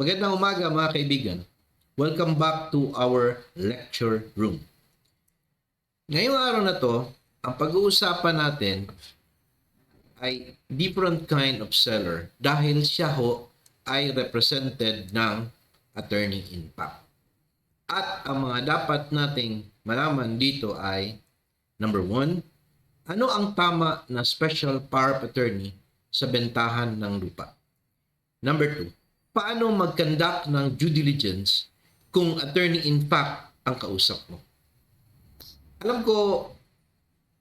Magandang umaga mga kaibigan. Welcome back to our lecture room. Ngayong araw na to, ang pag-uusapan natin ay different kind of seller dahil siya ho ay represented ng attorney impact. At ang mga dapat nating malaman dito ay number one, ano ang tama na special power of attorney sa bentahan ng lupa? Number two, paano mag-conduct ng due diligence kung attorney in fact ang kausap mo? Alam ko,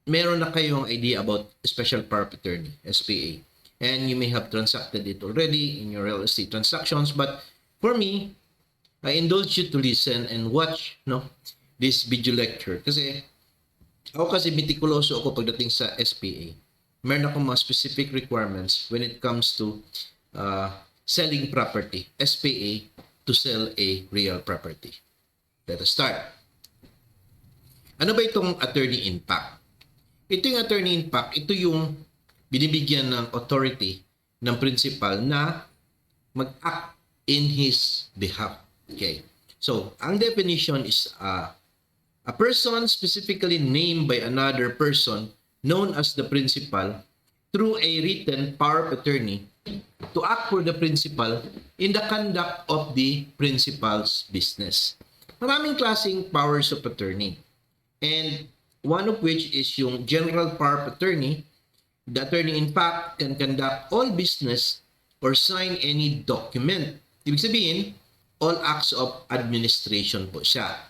meron na kayong idea about special power attorney, SPA. And you may have transacted it already in your real estate transactions. But for me, I indulge you to listen and watch no this video lecture. Kasi ako kasi mitikuloso ako pagdating sa SPA. Meron akong mga specific requirements when it comes to uh, selling property, SPA, to sell a real property. Let us start. Ano ba itong attorney impact? Ito yung attorney impact, ito yung binibigyan ng authority ng principal na mag-act in his behalf. Okay. So, ang definition is uh, a person specifically named by another person known as the principal through a written power of attorney to act for the principal in the conduct of the principal's business. Maraming klaseng powers of attorney. And one of which is yung general power of attorney. The attorney in fact can conduct all business or sign any document. Ibig sabihin, all acts of administration po siya.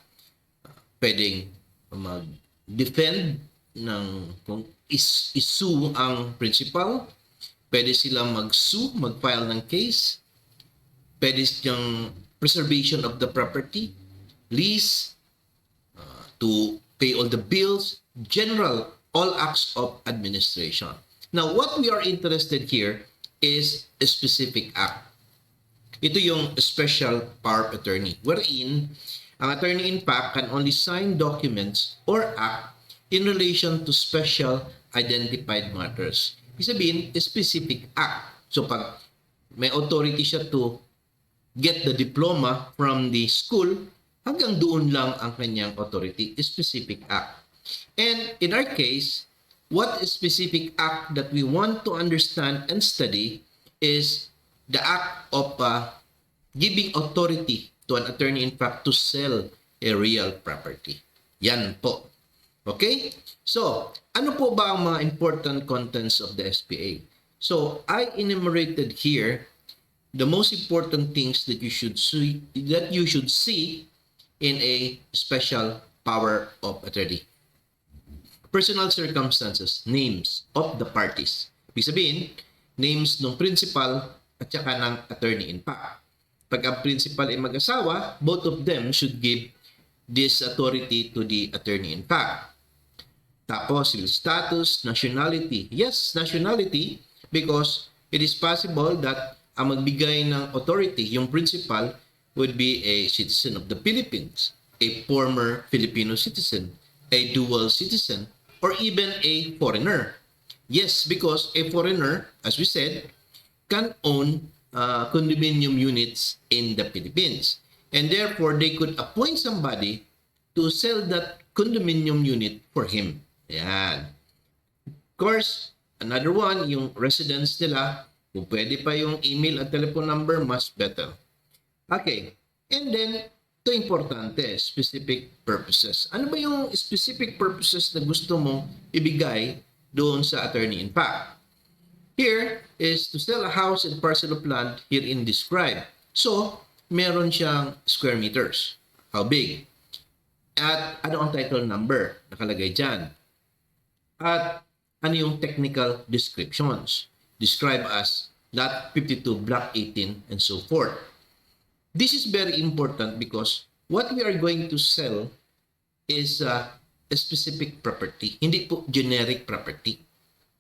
Pwedeng mag-defend ng kung is issue ang principal, pwede silang mag-sue, mag-file ng case, pwede siyang preservation of the property, lease, uh, to pay all the bills, general, all acts of administration. Now, what we are interested here is a specific act. Ito yung special power of attorney, wherein ang attorney in fact can only sign documents or act in relation to special identified matters. Ibig sabihin, specific act. So pag may authority siya to get the diploma from the school, hanggang doon lang ang kanyang authority, specific act. And in our case, what specific act that we want to understand and study is the act of uh, giving authority to an attorney in fact to sell a real property. Yan po. Okay? So, ano po ba ang mga important contents of the SPA? So, I enumerated here the most important things that you should see that you should see in a special power of attorney. Personal circumstances, names of the parties. Ibig sabihin, names ng principal at saka ng attorney in fact. Pag ang principal ay mag-asawa, both of them should give this authority to the attorney in fact. Tapos, civil status, nationality. Yes, nationality because it is possible that ang magbigay ng authority, yung principal, would be a citizen of the Philippines, a former Filipino citizen, a dual citizen, or even a foreigner. Yes, because a foreigner, as we said, can own uh, condominium units in the Philippines. And therefore, they could appoint somebody to sell that condominium unit for him. Yan. Of course, another one, yung residence nila, kung pwede pa yung email at telephone number, mas better. Okay. And then, ito importante, specific purposes. Ano ba yung specific purposes na gusto mong ibigay doon sa attorney in fact? Here is to sell a house and parcel of land herein described. So, meron siyang square meters. How big? At ano ang title number? Nakalagay dyan. At ano yung technical descriptions? Describe as lot 52, block 18, and so forth. This is very important because what we are going to sell is uh, a specific property, hindi po generic property.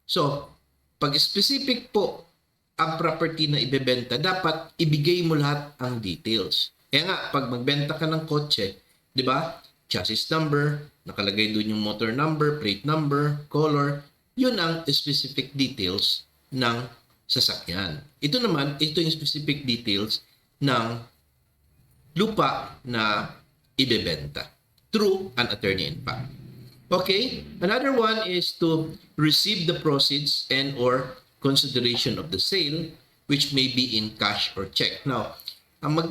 So, pag specific po ang property na ibebenta, dapat ibigay mo lahat ang details. Kaya nga, pag magbenta ka ng kotse, di ba? Chassis number, nakalagay doon yung motor number, plate number, color, yun ang specific details ng sasakyan. Ito naman, ito yung specific details ng lupa na ibebenta through an attorney in fact. Okay? Another one is to receive the proceeds and or consideration of the sale which may be in cash or check. Now, ang mag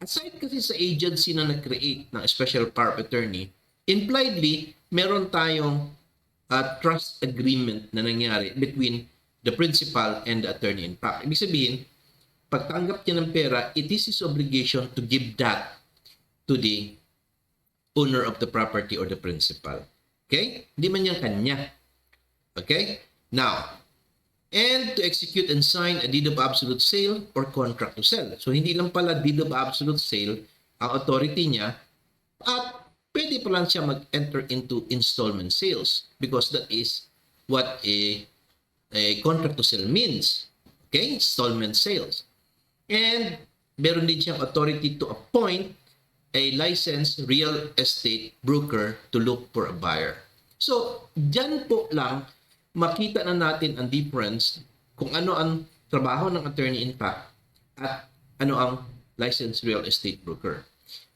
aside kasi sa agency na nag-create ng special power of attorney, impliedly, meron tayong uh, trust agreement na nangyari between the principal and the attorney in fact. Ibig sabihin, pagtanggap niya ng pera, it is his obligation to give that to the owner of the property or the principal. Okay? Hindi man yan kanya. Okay? Now, and to execute and sign a deed of absolute sale or contract to sell. So, hindi lang pala deed of absolute sale ang authority niya at pwede pa lang siya mag-enter into installment sales because that is what a, a contract to sell means. Okay? Installment sales. And meron din siyang authority to appoint a licensed real estate broker to look for a buyer. So, dyan po lang makita na natin ang difference kung ano ang trabaho ng attorney in fact at ano ang licensed real estate broker.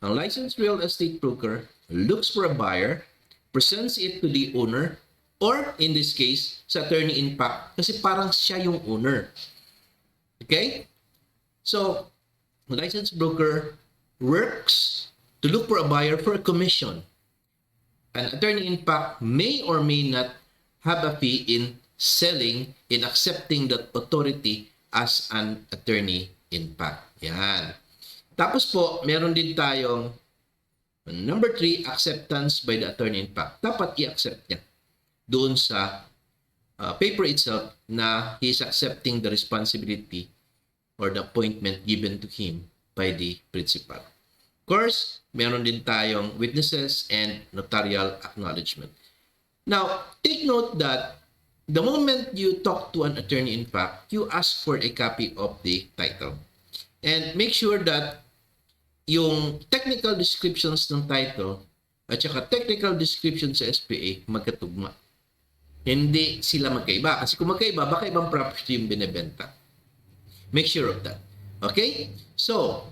Ang licensed real estate broker looks for a buyer, presents it to the owner, or in this case, sa attorney in fact, kasi parang siya yung owner. Okay? So, the licensed broker works to look for a buyer for a commission. An attorney in fact may or may not have a fee in selling, in accepting that authority as an attorney in fact. Yan. Tapos po, meron din tayong number three, acceptance by the attorney in fact. Dapat i-accept niya doon sa uh, paper itself na he is accepting the responsibility or the appointment given to him by the principal. Of course, meron din tayong witnesses and notarial acknowledgement. Now, take note that the moment you talk to an attorney in fact, you ask for a copy of the title. And make sure that yung technical descriptions ng title at saka technical description sa SPA magkatugma. Hindi sila magkaiba. Kasi kung magkaiba, baka ibang property yung binebenta. Make sure of that. Okay? So,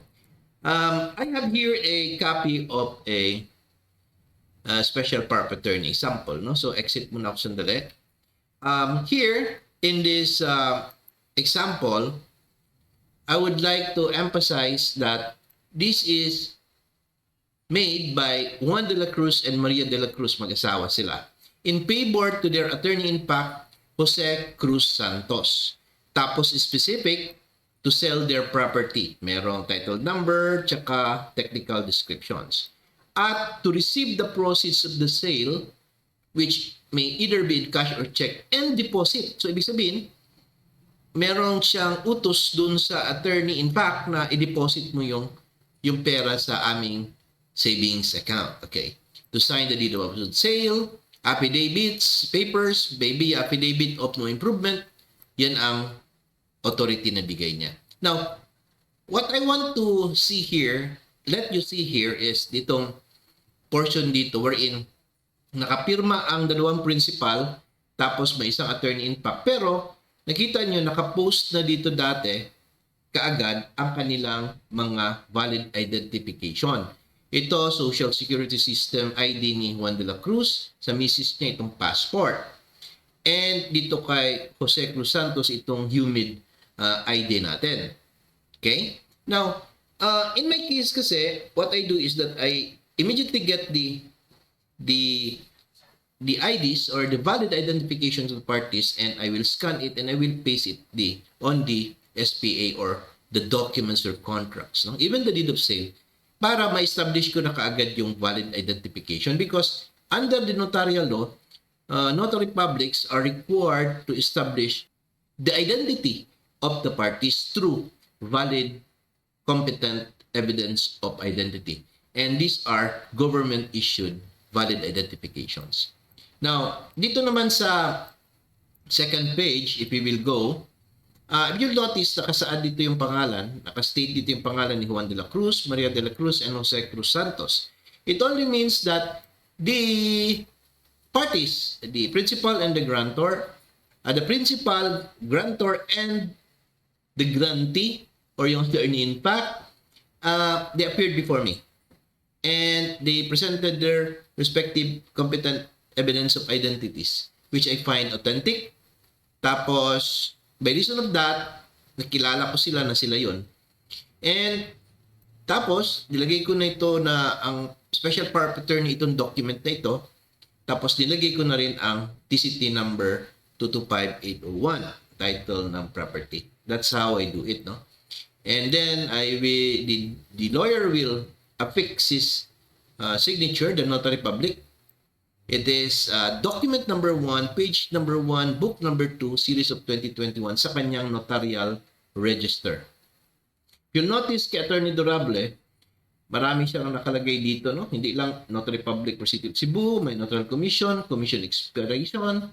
um, I have here a copy of a uh, special power of attorney sample. No? So, exit muna ako sandali. Um, here, in this uh, example, I would like to emphasize that this is made by Juan de la Cruz and Maria de la Cruz, mag-asawa sila, in favor to their attorney in fact, Jose Cruz Santos. Tapos specific to sell their property. Merong title number, tsaka technical descriptions. At to receive the proceeds of the sale, which may either be in cash or check, and deposit. So, ibig sabihin, merong siyang utos dun sa attorney in fact na i-deposit mo yung yung pera sa aming savings account. Okay. To sign the deed of sale, affidavits, papers, baby affidavit of no improvement, yan ang authority na bigay niya. Now, what I want to see here, let you see here is ditong portion dito wherein nakapirma ang dalawang principal tapos may isang attorney in fact. Pero nakita nyo, nakapost na dito dati kaagad ang kanilang mga valid identification. Ito, Social Security System ID ni Juan de la Cruz, sa misis niya itong passport. And dito kay Jose Cruz Santos itong humid uh, ID natin. Okay? Now, uh, in my case kasi, what I do is that I immediately get the the the IDs or the valid identifications of parties and I will scan it and I will paste it the on the SPA or the documents or contracts, no? even the deed of sale, para ma-establish ko na kaagad yung valid identification because under the notarial law, uh, notary publics are required to establish the identity of the parties through valid, competent evidence of identity. And these are government-issued valid identifications. Now, dito naman sa second page, if we will go, Uh, if you'll notice, nakasaad dito yung pangalan, nakastate dito yung pangalan ni Juan de la Cruz, Maria de la Cruz, and Jose Cruz Santos. It only means that the parties, the principal and the grantor, uh, the principal, grantor, and the grantee or yung in fact, uh, they appeared before me. And they presented their respective competent evidence of identities, which I find authentic. Tapos, by reason of that, nakilala ko sila na sila yon. And, tapos, nilagay ko na ito na ang special power of attorney itong document na ito. Tapos, nilagay ko na rin ang TCT number 225801, title ng property. That's how I do it, no? And then I will the, the lawyer will affix his uh, signature, the notary public. It is uh, document number 1, page number 1, book number 2, series of 2021 sa kanyang notarial register. You'll notice kay Attorney Durable, marami siyang nakalagay dito, no? Hindi lang Notary Public for City of Cebu, may Notarial Commission, Commission Expiration,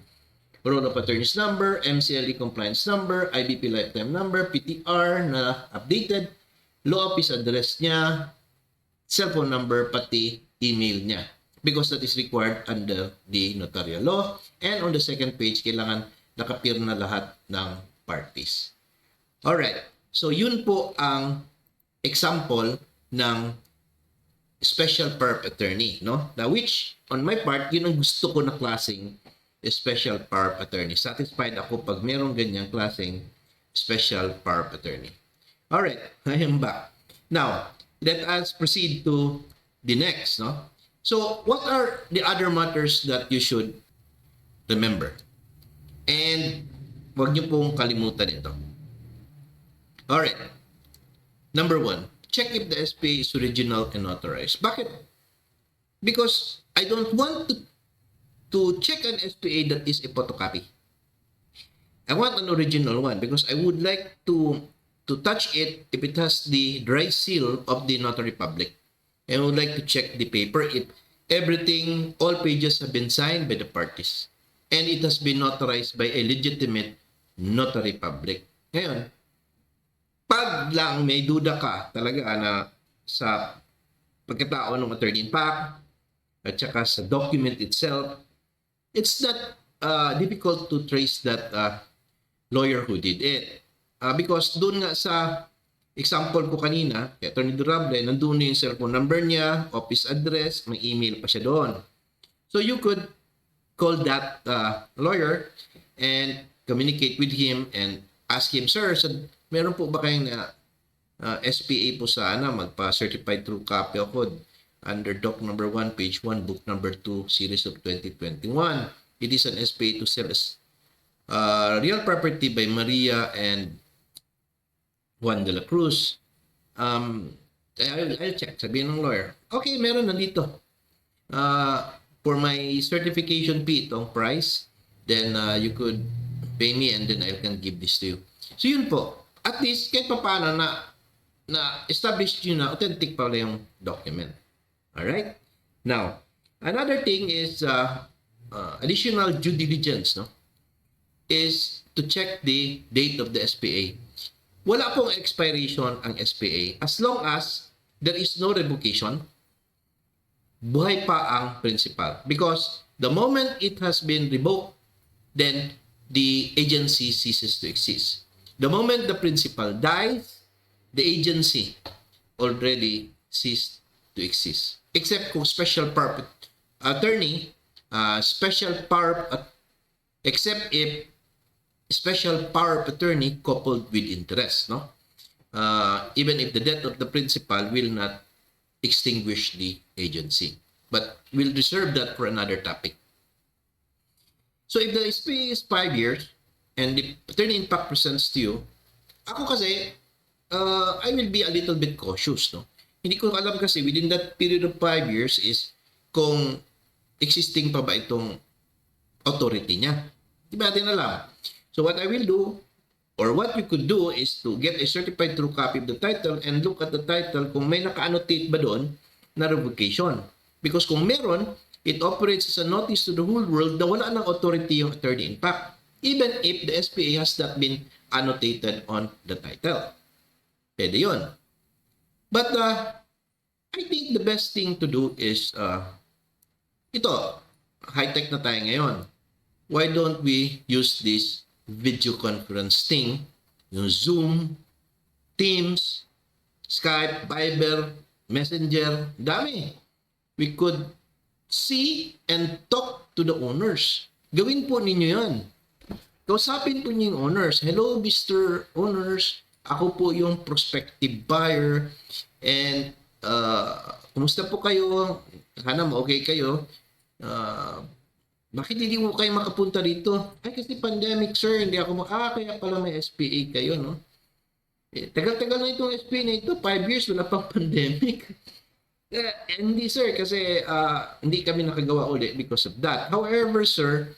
Roll of Attorney's Number, MCLE Compliance Number, IBP Lifetime Number, PTR na updated, law office address niya, cellphone number, pati email niya. Because that is required under the notarial law. And on the second page, kailangan nakapir na lahat ng parties. Alright. So, yun po ang example ng special perp attorney, no? Now, which, on my part, yun ang gusto ko na klaseng special of attorney. Satisfied ako pag merong ganyang klaseng special of attorney. Alright, I am back. Now, let us proceed to the next, no? So, what are the other matters that you should remember? And, wag niyo pong kalimutan ito. Alright. Number one, check if the SPA is original and authorized. Bakit? Because I don't want to to check an SPA that is a photocopy. I want an original one because I would like to to touch it if it has the dry seal of the notary public. I would like to check the paper if everything, all pages have been signed by the parties and it has been notarized by a legitimate notary public. Ngayon, pag lang may duda ka talaga na sa pagkatao ng attorney in fact at saka sa document itself, it's not uh, difficult to trace that uh, lawyer who did it. Uh, because doon nga sa example ko kanina, kay Attorney Durable, nandun na yung cellphone number niya, office address, may email pa siya doon. So you could call that uh, lawyer and communicate with him and ask him, Sir, sa, meron po ba kayong uh, uh, SPA po sana magpa-certified true copy ako under doc number 1, page 1, book number 2, series of 2021. It is an SPA to sell uh, real property by Maria and Juan de la Cruz. Um, I'll, I'll check, sabihin ng lawyer. Okay, meron na dito. Uh, for my certification fee, itong price, then uh, you could pay me and then I can give this to you. So yun po. At least, kahit pa paano na na established yun na authentic pala yung document. Alright? Now, another thing is uh, uh, additional due diligence, no? Is to check the date of the SPA. Wala pong expiration ang SPA as long as there is no revocation, buhay pa ang principal. Because the moment it has been revoked, then the agency ceases to exist. The moment the principal dies, the agency already ceased to exist. Except kung special power attorney, uh, special power, except if special power of attorney coupled with interest, no? Uh, even if the death of the principal will not extinguish the agency. But we'll reserve that for another topic. So if the SPA is five years and the attorney in fact presents to you, ako kasi, uh, I will be a little bit cautious, no? Hindi ko alam kasi within that period of five years is kung existing pa ba itong authority niya. Di ba natin alam? So what I will do, or what you could do is to get a certified true copy of the title and look at the title kung may naka-annotate ba doon na revocation. Because kung meron, it operates as a notice to the whole world na wala ng authority yung attorney in fact, even if the SPA has not been annotated on the title. Pwede yun. But uh, I think the best thing to do is uh, ito, high-tech na tayo ngayon. Why don't we use this video conference thing, yung Zoom, Teams, Skype, Viber, Messenger, dami. We could see and talk to the owners. Gawin po ninyo yan. Kausapin po niyo yung owners. Hello, Mr. Owners. Ako po yung prospective buyer. And, uh, kumusta po kayo? Sana ma-okay kayo. Uh, bakit hindi mo kayo makapunta dito? Ay, kasi pandemic, sir. Hindi ako mak... Ah, kaya pala may SPA kayo, no? Eh, tagal-tagal na itong SPA na ito. Five years, wala pang pandemic. Eh, hindi, sir. Kasi ah, hindi kami nakagawa ulit because of that. However, sir,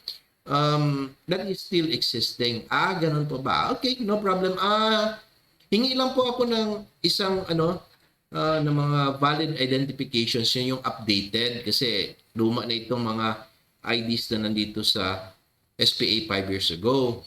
um, that is still existing. Ah, ganun po ba? Okay, no problem. Ah, hingi lang po ako ng isang ano, ah, ng mga valid identifications yun yung updated kasi luma na itong mga IDs na nandito sa SPA 5 years ago.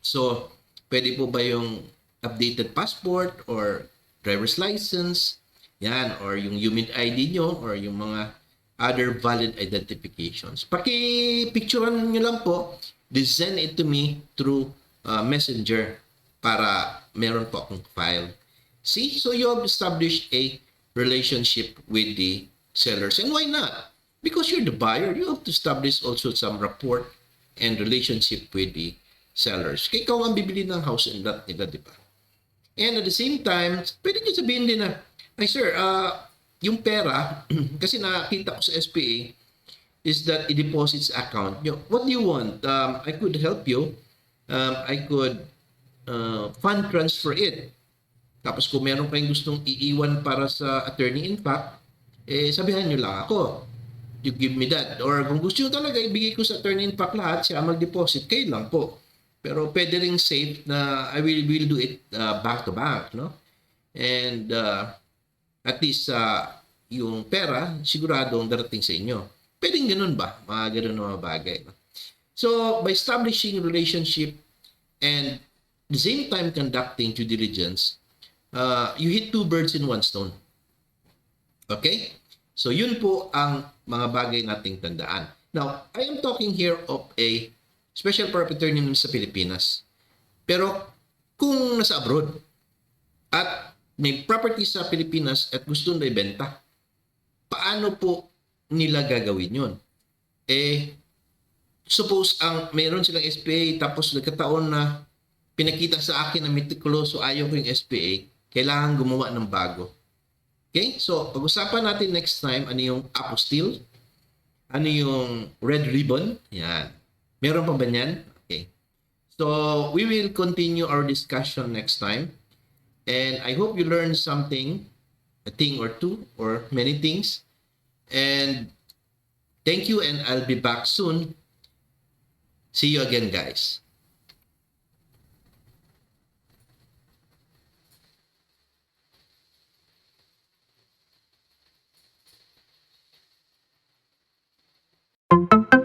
So, pwede po ba yung updated passport or driver's license? Yan, or yung UMID ID nyo or yung mga other valid identifications. Paki-picturean nyo lang po, then send it to me through uh, messenger para meron po akong file. See? So you have established a relationship with the sellers. And why not? Because you're the buyer, you have to establish also some rapport and relationship with the sellers. Kaya ikaw ang bibili ng house and lot nila, di ba? And at the same time, pwede nyo sabihin din na, ay sir, ah, yung pera, kasi nakita ko sa SPA, is that i-deposits account nyo. What do you want? Um, I could help you. Um, I could uh, fund transfer it. Tapos kung meron kayong gustong iiwan para sa attorney in fact, eh sabihan nyo lang ako. You give me that. Or kung gusto nyo talaga, ibigay ko sa attorney in fact lahat, siya mag-deposit, kayo lang po. Pero pwede rin safe na I will, will do it uh, back to back, no? And uh, at least uh, yung pera, siguradong darating sa inyo. Pwedeng ganun ba? Mga ganun na mga bagay. No? So, by establishing relationship and the same time conducting due diligence, uh, you hit two birds in one stone. Okay? So, yun po ang mga bagay nating tandaan. Now, I am talking here of a special property naman sa Pilipinas. Pero, kung nasa abroad at may property sa Pilipinas at gusto na ibenta, paano po nila gagawin yun? Eh, suppose ang meron silang SPA tapos nagkataon na pinakita sa akin na meticuloso ayaw ko yung SPA, kailangan gumawa ng bago. Okay? So, pag-usapan natin next time ano yung apostille, ano yung red ribbon, yan. Meron pa ba yan? Okay. So, we will continue our discussion next time. And I hope you learned something, a thing or two, or many things. And thank you, and I'll be back soon. See you again, guys. you